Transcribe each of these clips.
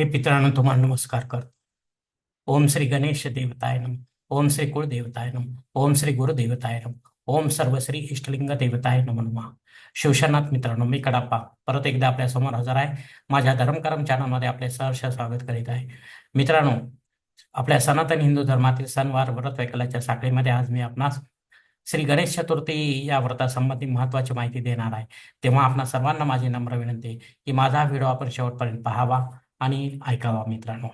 हे पितरांनो तुम्हाला नमस्कार कर ओम श्री गणेश देवताय नम ओम श्री कुळदेवताय नम ओम श्री गुरुदेवताय नम ओम सर्व श्री इष्टलिंग देवताय नम शिवशनाथ मित्रांनो मी कडाप्पा. परत एकदा आपल्यासमोर हजर आहे. माझ्या धर्मकरम चॅनलमध्ये आपले सहर्ष स्वागत करीत आहे. मित्रांनो आपल्या सनातन हिंदू धर्मातील सणवार व्रत वैकल्याच्या साखळीमध्ये आज मी आपणास श्री गणेश चतुर्थी या व्रतासंबंधी महत्वाची माहिती देणार आहे. तेव्हा आपणा सर्वांना माझी नम्र विनंती की माझा व्हिडिओ आपण शेवटपर्यंत पाहावा. आणि ऐकावा मित्रांनो.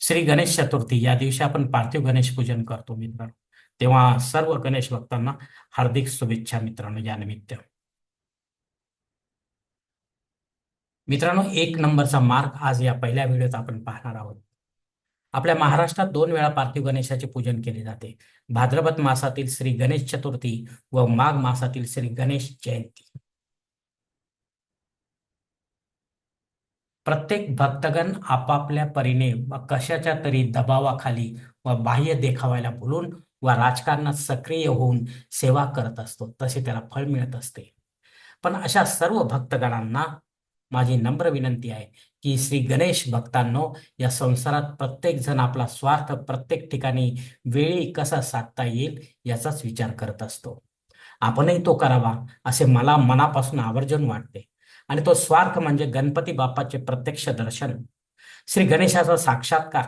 श्री गणेश चतुर्थी या दिवशी आपण पार्थिव गणेश पूजन करतो मित्रांनो. तेव्हा सर्व गणेश भक्तांना हार्दिक शुभेच्छा मित्रांनो या निमित्त. मित्रांनो एक नंबरचा मार्क आज या पहिल्या व्हिडिओत आपण पाहणार आहोत. आपल्या महाराष्ट्रात दोन वेळा पार्थिव गणेशाचे पूजन केले जाते. भाद्रपद मासातील श्री गणेश चतुर्थी व माघ मासातील श्री गणेश जयंती. प्रत्येक भक्तगण आपापल्या परीने व कशाच्या तरी दबावाखाली व बाह्य देखावायला बोलून व राजकारणात सक्रिय होऊन सेवा करत असतो तसे त्याला फळ मिळत असते. पण अशा सर्व भक्तगणांना माझी नम्र विनंती आहे की श्री गणेश भक्तांनो या संसारात प्रत्येक जण आपला स्वार्थ प्रत्येक ठिकाणी वेळी कसा साधता येईल याचाच विचार करत असतो. आपणही तो करावा असे मला मनापासून आवर्जून वाटते. आणि तो स्वार्थ म्हणजे गणपती बाप्पाचे प्रत्यक्ष दर्शन. श्री गणेशाचा साक्षात्कार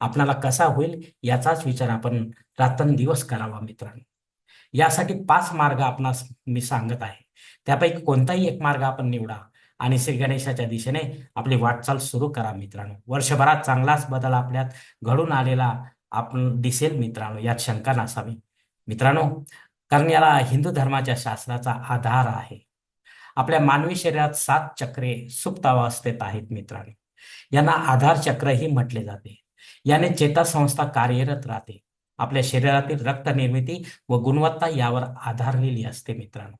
आपणाला कसा होईल याचाच विचार आपण रात्रंदिवस करावा मित्रांनो. यासाठी पाच मार्ग आपणास मी सांगत आहे. त्यापैकी कोणताही एक मार्ग आपण निवडा आणि श्री गणेशाच्या दिशेने आपली वाटचाल सुरू करा मित्रांनो. वर्षभरात चांगलाच बदल आपल्यात घडून आलेला आपण दिसेल मित्रांनो यात शंका नसावी. मित्रांनो कारण याला हिंदू धर्माच्या शास्त्राचा आधार आहे. आपल्या मानवी शरीरात सात चक्रे सुप्तावस्थेत आहेत मित्रांनो. यांना आधार चक्रही म्हटले जाते. याने चेतासंस्था कार्यरत राहते. आपल्या शरीरातील रक्त निर्मिती व गुणवत्ता यावर आधारलेली असते मित्रांनो.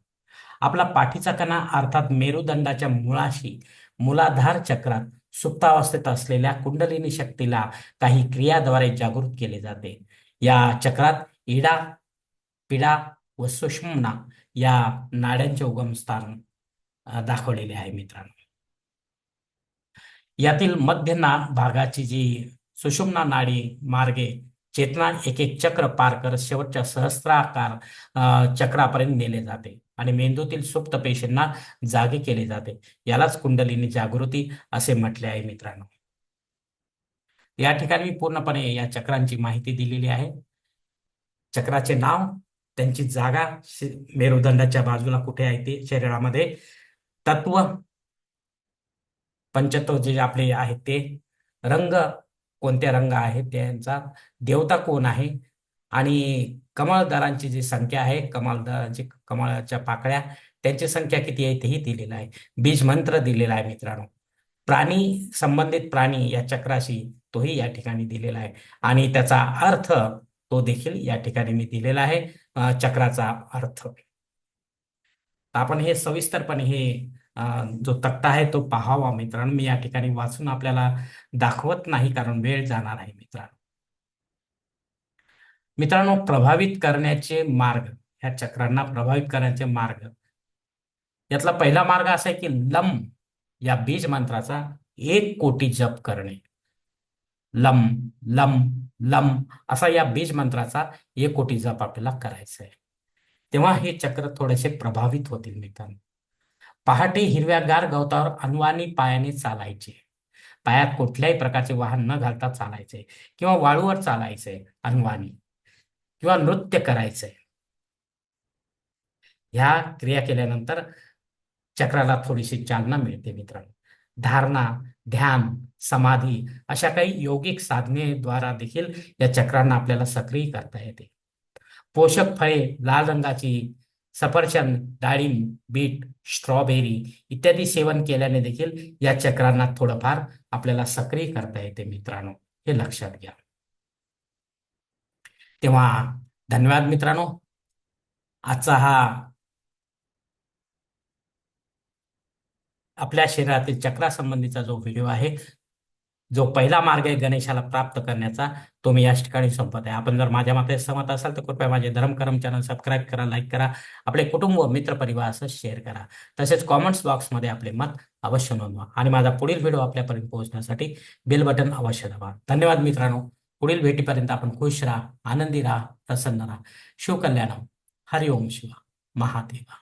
आपला पाठीचा कणा अर्थात मेरुदंडाच्या मुळाशी मूलाधार चक्रात सुप्तावस्थेत असलेल्या कुंडलिनी शक्तीला काही क्रियाद्वारे जागृत केले जाते. या चक्रात इडा पिडा व सुषमना या नाड्यांचे उगमस्थान दाखवलेले आहे मित्रांनो. यातील मध्य ना भागाची जी सुषुम्ना नाडी मार्गे चेतना एक एक चक्र पार करत शेवटच्या सहस्राकार चक्रापर्यंत नेले जाते आणि मेंदूतील सुप्त पेशींना जागे केले जाते. यालाच कुंडलिनी जागृती असे म्हटले आहे मित्रांनो. या ठिकाणी मी पूर्णपणे या चक्रांची माहिती दिलेली आहे. चक्राचे नाव त्यांची जागा मेरुदंडाच्या बाजूला कुठे आहे ते शरीरामध्ये तत्व पंचत्व जे आपले आहेत ते रंग कोणत्या रंग आहेत त्यांचा देवता कोण आहे? आणि कमळदारांची जी संख्या आहे कमळदारांची कमळाच्या पाकळ्या त्यांची संख्या किती आहे तेही दिलेलं आहे. बीज मंत्र दिलेला आहे मित्रांनो. प्राणी संबंधित प्राणी या चक्राशी तोही या ठिकाणी दिलेला आहे. आणि त्याचा अर्थ तो देखील या ठिकाणी मी दिलेला आहे. चक्राचा अर्थ. आपण हे सविस्तरपणे हे जो तक्ता आहे तो पाहावा मित्रांनो. मी या ठिकाणी वाचून आपल्याला दाखवत नाही कारण वेळ जाणार आहे मित्रांनो. मित्रांनो प्रभावित करण्याचे मार्ग ह्या चक्रांना प्रभावित करण्याचे मार्ग. यातला पहिला मार्ग असा आहे की लम या बीज मंत्राचा एक कोटी जप करणे. लम लम लम असा या बीज मंत्राचा एक कोटी जप आपल्याला करायचा आहे. तेव्हा हे चक्र थोडेसे प्रभावित होतील मित्रांनो. पहाटे हिरव्यागार गवतावर अनवाणी पायाने चालायचे. पायात कुठल्याही प्रकारचे वाहन न घालता चालायचे किंवा वाळूवर चालायचे अनवाणी किंवा नृत्य करायचंय ह्या क्रिया केल्यानंतर चक्राला थोडीशी चालना मिळते मित्रांनो. धारणा ध्यान समाधी अशा काही योगिक साधनेद्वारा देखील या चक्रांना आपल्याला सक्रिय करता येते. पोषक फळे लाल रंगाची सफरचंद डाळिंब बीट स्ट्रॉबेरी इत्यादी सेवन केल्याने देखील या चक्रांना थोडंफार आपल्याला सक्रिय करता येते मित्रांनो. हे लक्षात घ्या. तेव्हा धन्यवाद मित्रांनो. आजचा हा आपल्या शरीरातील चक्रासंबंधीचा जो व्हिडिओ आहे जो पहिला मार्ग आहे गणेशाला प्राप्त करण्याचा तो मी या ठिकाणी संपत आहे. आपण जर माझ्या मते सहमत असाल तर कृपया माझे धर्मकरम चॅनल सबस्क्राईब करा लाईक करा आपले कुटुंब मित्र परिवार असं शेअर करा. तसेच कॉमेंट्स बॉक्समध्ये आपले मत अवश्य नोंदवा आणि माझा पुढील व्हिडिओ आपल्यापर्यंत पोहोचण्यासाठी बेल बटन अवश्य दाबा. धन्यवाद मित्रांनो. पुढील भेटीपर्यंत आपण खुश राहा आनंदी राहा प्रसन्न राहा. शिवकल्याणम हो. हरिओम शिवा. महादेवा.